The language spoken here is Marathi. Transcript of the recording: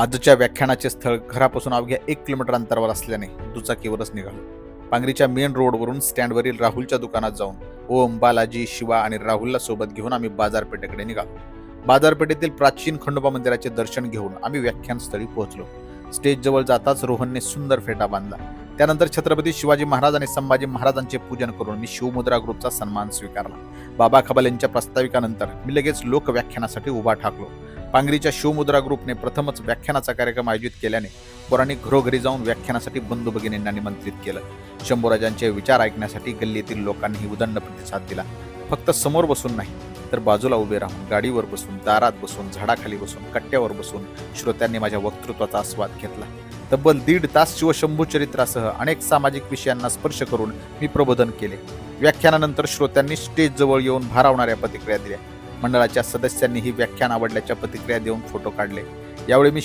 आजच्या व्याख्यानाचे स्थळ घरापासून अवघ्या एक किलोमीटर अंतरावर असल्याने दुचाकीवरच निघालो. पांगरीच्या मेन रोडवरून स्टँडवरील राहुलच्या दुकानात जाऊन ओम बालाजी शिवा आणि राहुलला सोबत घेऊन आम्ही बाजारपेठेकडे निघालो. बाजारपेठेतील प्राचीन खंडोबा मंदिराचे दर्शन घेऊन आम्ही व्याख्यानस्थळी पोहोचलो. स्टेजजवळ जाताच रोहनने सुंदर फेटा बांधला. त्यानंतर छत्रपती शिवाजी महाराज आणि संभाजी महाराजांचे पूजन करून मी शिवमुद्रा ग्रुपचा सन्मान स्वीकारला. बाबा खबाल यांच्या प्रस्ताविकानंतर मी लगेच लोक व्याख्यानासाठी उभा ठाकलो. पांगरीच्या शिवमुद्रा ग्रुपने प्रथमच व्याख्यानाचा कार्यक्रम आयोजित केल्याने पोरांनी घरोघरी जाऊन व्याख्यानासाठी बंधू भगिनींना निमंत्रित केलं. शंभूराजांचे विचार ऐकण्यासाठी गल्लीतील लोकांनीही उदंड प्रतिसाद दिला. फक्त समोर बसून नाही तर बाजूला उभे राहून गाडीवर बसून दारात बसून झाडाखाली बसून कट्ट्यावर बसून श्रोत्यांनी माझ्या वक्तृत्वाचा आस्वाद घेतला. तब्बल दीड तास शिवशंभू चरित्रासह अनेक सामाजिक विषयांना स्पर्श करून मी प्रबोधन केले. व्याख्यानानंतर श्रोत्यांनी स्टेजजवळ येऊन भारावणाऱ्या प्रतिक्रिया दिल्या. मंडळाच्या सदस्यांनी ही व्याख्यान आवडल्याच्या प्रतिक्रिया देऊन फोटो काढले. यावेळी मी